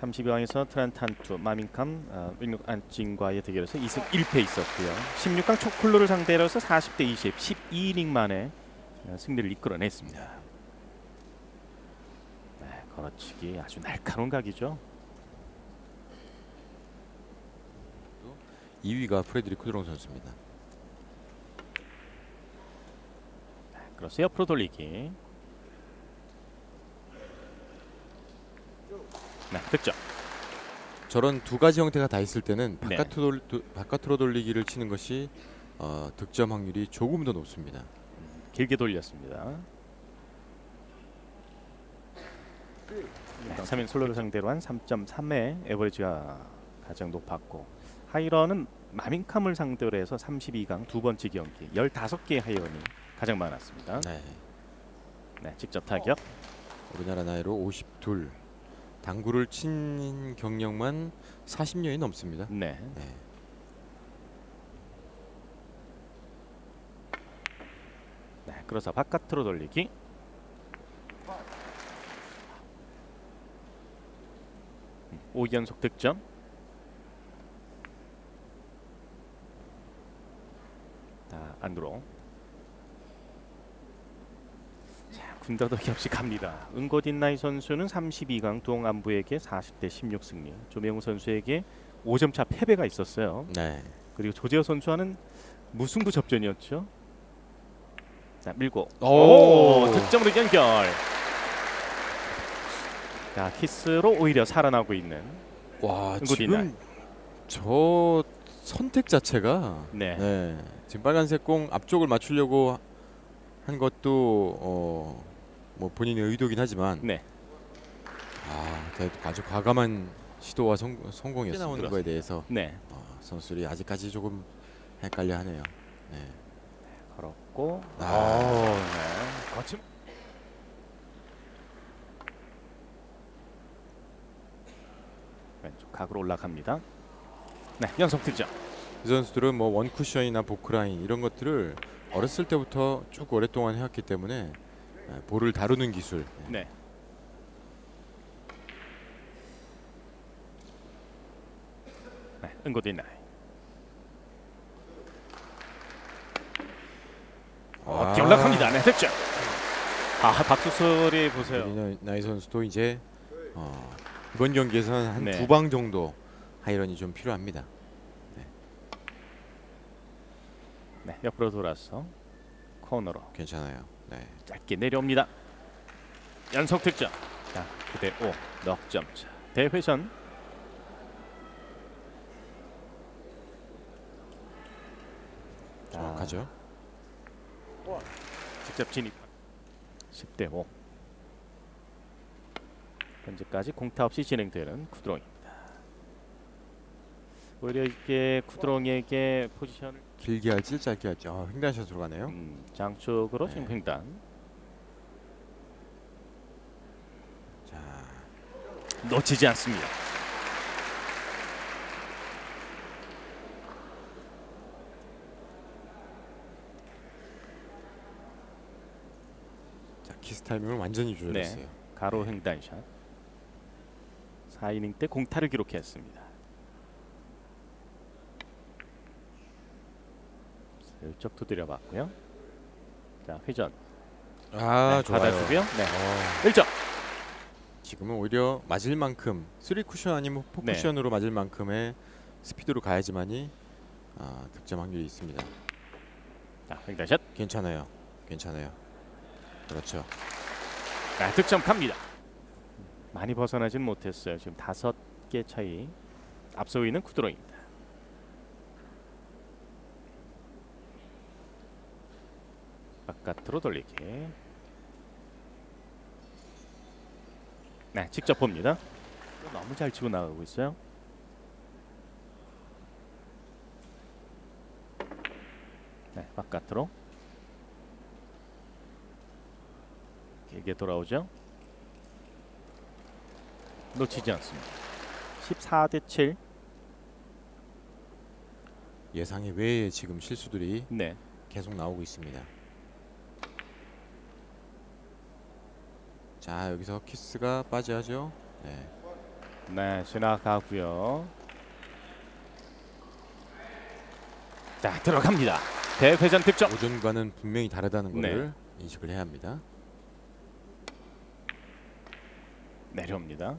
32강에서 트란탄투, 마민캄, 어, 윙룩 안찡과의 대결에서 2승 1패 있었고요. 16강 초클로를 상대로 해서 40대 20, 12이닝 만에 어, 승리를 이끌어냈습니다. 네, 걸어치기 아주 날카로운 각이죠. 2위가 프레드리 쿠드롱 선수입니다. 그렇어요. 옆으로 돌리기. 네, 득점. 저런 두 가지 형태가 다 있을 때는 네. 바깥으로, 돌, 도- 바깥으로 돌리기를 치는 것이 어, 득점 확률이 조금 더 높습니다. 길게 돌렸습니다. 네, 3인 솔로를 상대로 한 3.3의 에버리지가 가장 높았고 하이런은 마민캄을 상대로 해서 32강 두 번째 경기 15개의 하이런이 가장 많았습니다. 네. 네, 직접 타격. 우리나라 나이로 52. 당구를 친 경력만 40년이 넘습니다. 네. 네. 네, 그래서 바깥으로 돌리기. 음, 5연속 득점. 자, 안으로. 자, 군더더기 없이 갑니다. 은고딘나이 선수는 32강 동안부에게 40대 16 승리. 조명우 선수에게 5점 차 패배가 있었어요. 네. 그리고 조재호 선수와는 무승부 접전이었죠. 자 밀고 오! 오, 득점으로 연결. 자 키스로 오히려 살아나고 있는 와 은고딘나이. 지금 저 선택 자체가 네. 네. 지금 빨간색 공 앞쪽을 맞추려고 한 것도 어, 뭐 본인의 의도긴 하지만 네. 아, 대- 아주 과감한 시도와 성, 성공이었습니다. 나오는 그렇습니다. 거에 대해서 네. 어, 선수들이 아직까지 조금 헷갈려하네요. 네. 걸었고. 아. 오, 네. 거침. 왼쪽 각으로 올라갑니다. 네 연속 득점. 이 선수들은 뭐 원쿠션이나 보크라인 이런 것들을 어렸을 때부터 쭉 오랫동안 해왔기 때문에 예, 볼을 다루는 기술 예, 네. 네, 은고딘나이. 어, 아. 올라갑니다. 네, 득점. 아, 박수 소리 보세요. 나이 선수도 이제 어, 이번 경기에서는 한 네. 두방 정도 하이런이 좀 필요합니다. 네, 옆으로 돌아서 코너로 괜찮아요. 네. 짧게 내려옵니다. 연속 득점. 자, 9대 5 넉점 차. 대회전. 자, 정확하죠. 직접 진입. 10대 5. 현재까지 공타 없이 진행되는 쿠드롱입니다. 오히려 이게 쿠드롱에게 포지션을 길게 할지 짧게 할지 아, 횡단 샷으로 가네요. 음, 장쪽으로 네. 지금 횡단. 자, 놓치지 않습니다. 자 키스 타이밍을 완전히 조절했어요. 가로 횡단샷. 4이닝 때 공타를 기록했습니다. 슬쩍 두드려 봤고요. 자 회전. 아 네, 좋아요. 받아주고요. 네. 어, 1점. 지금은 오히려 맞을 만큼 3 쿠션 아니면 4 네. 쿠션으로 맞을 만큼의 스피드로 가야지만이 아, 득점 확률이 있습니다. 자 횡단샷. 괜찮아요. 괜찮아요. 그렇죠. 아, 득점 갑니다. 많이 벗어나진 못했어요. 지금 다섯 개 차이 앞서고 있는 쿠드로입니다. 바깥으로 돌리기. 네, 직접 봅니다. 너무 잘 치고 나가고 있어요. 네, 바깥으로 길게 돌아오죠. 놓치지 않습니다. 14대 7. 예상의 외의 지금 실수들이 네. 계속 나오고 있습니다. 자 여기서 키스가 빠져야죠. 네. 네, 지나가고요. 자, 들어갑니다. 대회전 득점. 오전과는 분명히 다르다는 네. 것을 인식을 해야 합니다. 내려옵니다.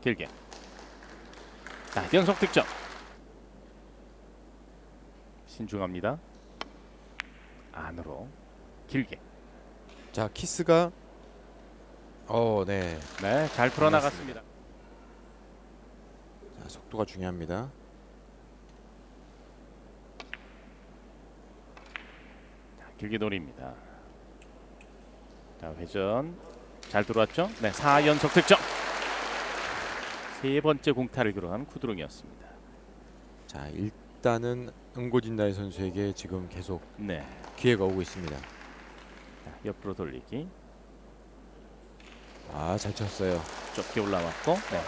길게. 자, 연속 득점. 신중합니다. 안으로 길게. 자 키스가 어 네. 네, 잘 풀어 나갔습니다. 자, 속도가 중요합니다. 자, 길게 노립니다. 자, 회전 잘 들어왔죠? 네, 4연속 득점. 세 번째 공타를 기록한 쿠드롱이었습니다. 자 일단은 응고진다이 선수에게 지금 계속 네, 기회가 오고 있습니다. 자, 옆으로 돌리기. 아 잘 쳤어요. 좁게 올라왔고, 네,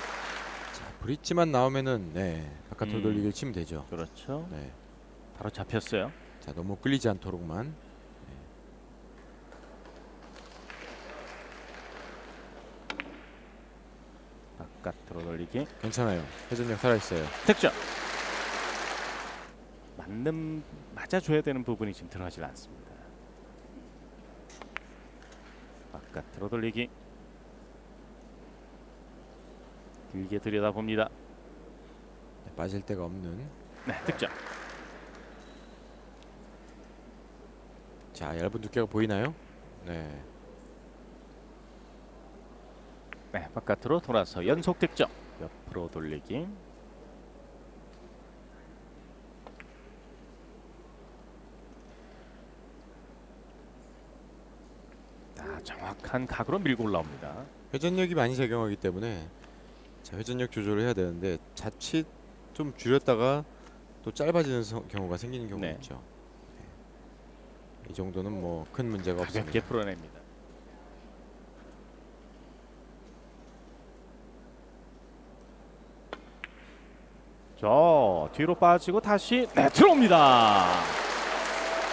자 브릿지만 나오면은 네 바깥으로 음. 돌리기를 치면 되죠. 그렇죠. 네. 바로 잡혔어요. 자 너무 끌리지 않도록만. 바깥으로 돌리기. 괜찮아요. 회전력 살아 있어요. 득점. 맞는 맞아줘야 되는 부분이 지금 들어가질 않습니다. 바깥으로 돌리기. 길게 들여다 봅니다. 네, 빠질 데가 없는. 네, 득점. 자 얇은 두께가 보이나요? 네. 네, 바깥으로 돌아서 연속 득점. 옆으로 돌리기. 아, 정확한 각으로 밀고 올라옵니다. 회전력이 많이 작용하기 때문에 자 회전력 조절을 해야 되는데 자칫 좀 줄였다가 또 짧아지는 서- 경우가 생기는 경우가 네. 있죠. 네. 이 정도는 뭐 큰 문제가 가볍게 없습니다. 풀어냅니다. 저 뒤로 빠지고 다시 네, 들어옵니다.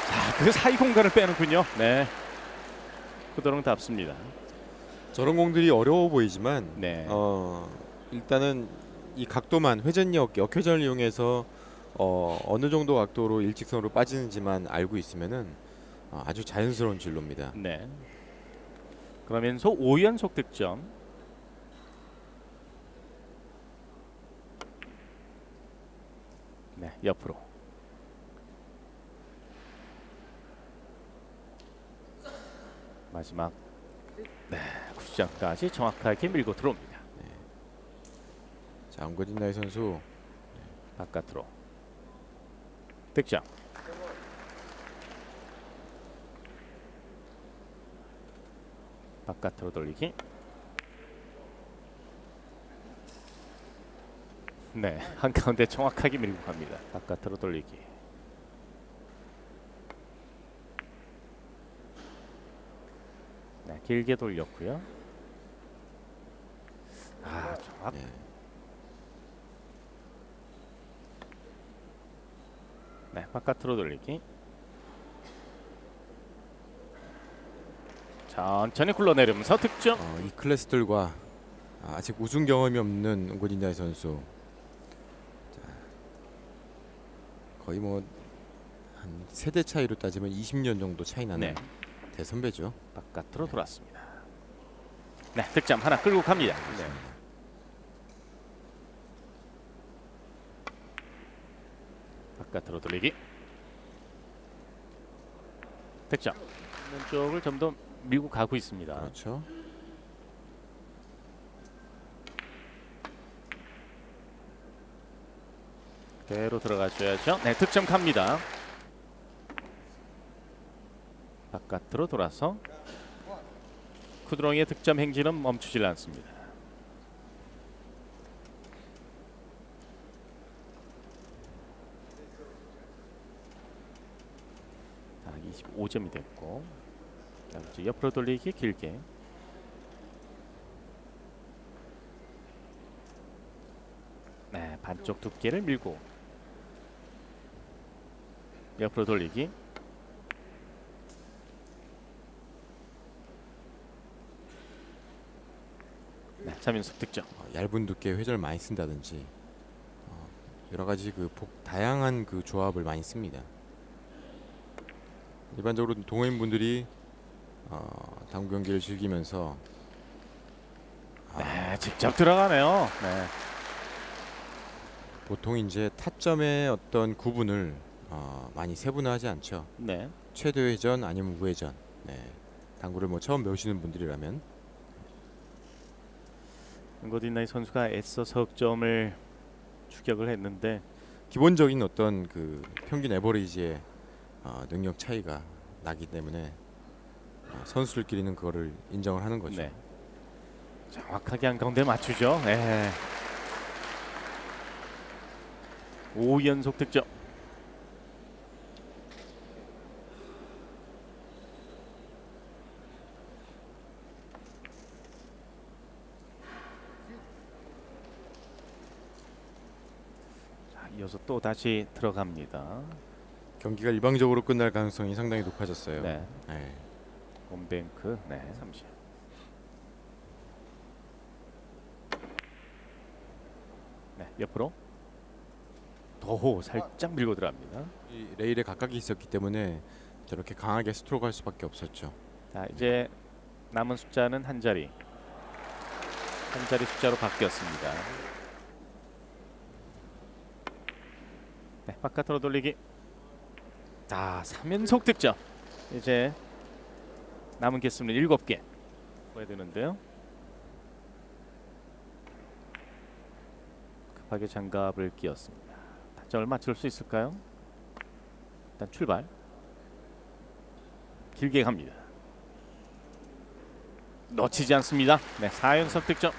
자, 그 사이 공간을 빼는군요. 네. 쿠드롱답습니다. 저런 공들이 어려워 보이지만 네. 어 일단은 이 각도만 회전력 역회전을 이용해서 어 어느 정도 각도로 일직선으로 빠지는지만 알고 있으면은 어, 아주 자연스러운 진로입니다. 네. 그러면서 5연속 득점. 네, 옆으로. 마지막 네, 쿠션까지 정확하게 밀고 들어옵니다. 자, 앙고진 나이 선수 바깥으로. 득점. 바깥으로 돌리기. 네, 한가운데 정확하게 밀고 갑니다. 바깥으로 돌리기. 네, 길게 돌렸고요. 아, 정확. 네. 네, 바깥으로 돌리기. 천천히 굴러내리면서 득점. 어, 이 클래스들과 아직 우승 경험이 없는 나이 선수 자, 거의 뭐 한 세대 차이로 따지면 20년 정도 차이 나는 네, 대선배죠. 바깥으로 돌았습니다. 네, 득점 하나 끌고 갑니다. 네. 바깥으로 돌리기. 득점. 쪽을 좀 더 밀고 가고 있습니다. 그렇죠. 그대로 들어가줘야죠. 네, 득점 갑니다. 바깥으로 돌아서 쿠드롱의 득점 행진은 멈추질 않습니다. 자, 25점이 됐고 자, 이제 옆으로 돌리기 길게 네, 반쪽 두께를 밀고 옆으로 돌리기 네, 3연속 득점. 어, 얇은 두께 회전을 많이 쓴다든지 어, 여러 가지 그 복, 다양한 그 조합을 많이 씁니다. 일반적으로 동호인 분들이 어, 당구 경기를 즐기면서 아, 네, 직접 들어가네요. 네. 보통 이제 타점의 어떤 구분을 어, 많이 세분화하지 않죠. 네. 최대 회전 아니면 우회전. 네. 당구를 뭐 처음 배우시는 분들이라면 고딘나이 선수가 애써 석점을 추격을 했는데 기본적인 어떤 그 평균 에버리지의 어, 능력 차이가 나기 때문에 어, 선수들끼리는 그거를 인정을 하는 거죠. 네. 정확하게 한 가운데 맞추죠. 네. 5연속 득점. 자, 이어서 또 다시 들어갑니다. 경기가 일방적으로 끝날 가능성이 상당히 높아졌어요. 네. 네. 홈뱅크 네 30. 네 옆으로 도호 살짝 밀고 들어갑니다. 이 레일에 가깝게 있었기 때문에 저렇게 강하게 스트로크할 수밖에 없었죠. 자 이제 남은 숫자는 한 자리 한 자리 숫자로 바뀌었습니다. 네 바깥으로 돌리기. 자 3연속 득점. 이제 남은 개수는 7개. 보야 되는데요. 급하게 장갑을 끼웠습니다. 타점을 맞출 수 있을까요? 일단 출발. 길게 갑니다. 놓치지 않습니다. 네, 4연속 득점.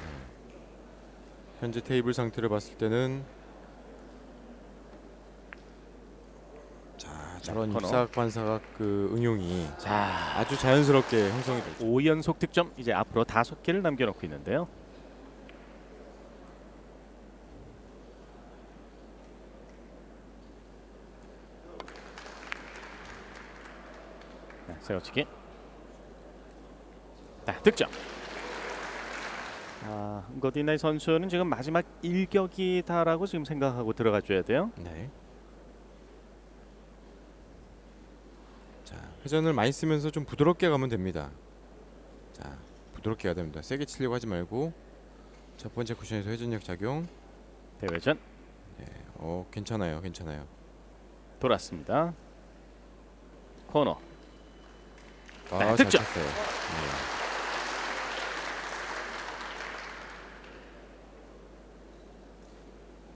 현재 테이블 상태를 봤을 때는 자 저런 코너. 입사각 반사각 그 응용이 자, 아주 자연스럽게 형성이 되죠. 5연속 득점. 이제 앞으로 다섯 개를 남겨놓고 있는데요. 네, 세워치기. 자, 득점. 아, 거디나이 선수는 지금 마지막 일격이다라고 지금 생각하고 들어가 줘야 돼요. 네. 자 회전을 많이 쓰면서 좀 부드럽게 가면 됩니다. 자 부드럽게 가야 됩니다. 세게 치려고 하지 말고 첫 번째 쿠션에서 회전력 작용. 대회전 어 괜찮아요, 괜찮아요. 돌았습니다. 코너. 아, 네, 잘 득점. 쳤어요. 네.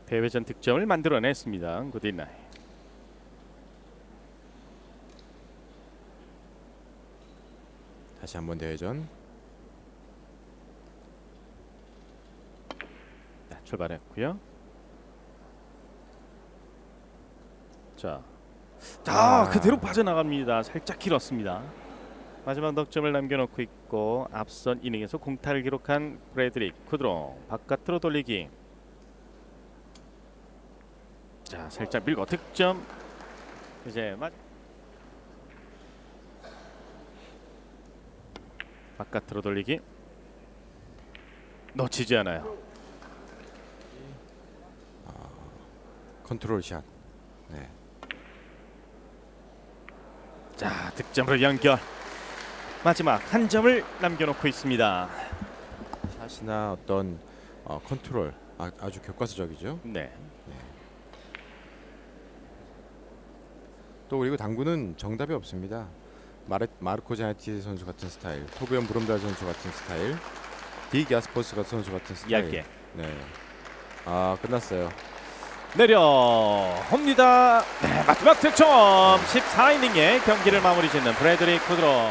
대회전 득점을 만들어냈습니다. 굿잇나이. 다시 한번 대회전. 네, 출발했고요. 자, 자 아. 그대로 빠져나갑니다. 살짝 길었습니다. 마지막 득점을 남겨놓고 있고 앞선 이닝에서 공타를 기록한 브래드릭 쿠드롱 바깥으로 돌리기. 자, 살짝 밀고 득점. 이제 마... 바깥으로 돌리기. 놓치지 않아요. 컨트롤 샷. 네. 자 득점으로 연결 마지막 한 점을 남겨놓고 있습니다 샷이나 어떤 어, 컨트롤 아, 아주 교과서적이죠. 네 또 그리고 당구는 정답이 없습니다. 마르, 마르코 자네티 선수 같은 스타일, 토비언 브롬달 선수 같은 스타일, 디 가스포스 같은 선수 같은 스타일. 얇게 네. 아 끝났어요. 내려옵니다 네, 마지막 득점 14이닝의 경기를 마무리 짓는 브래드리 쿠드로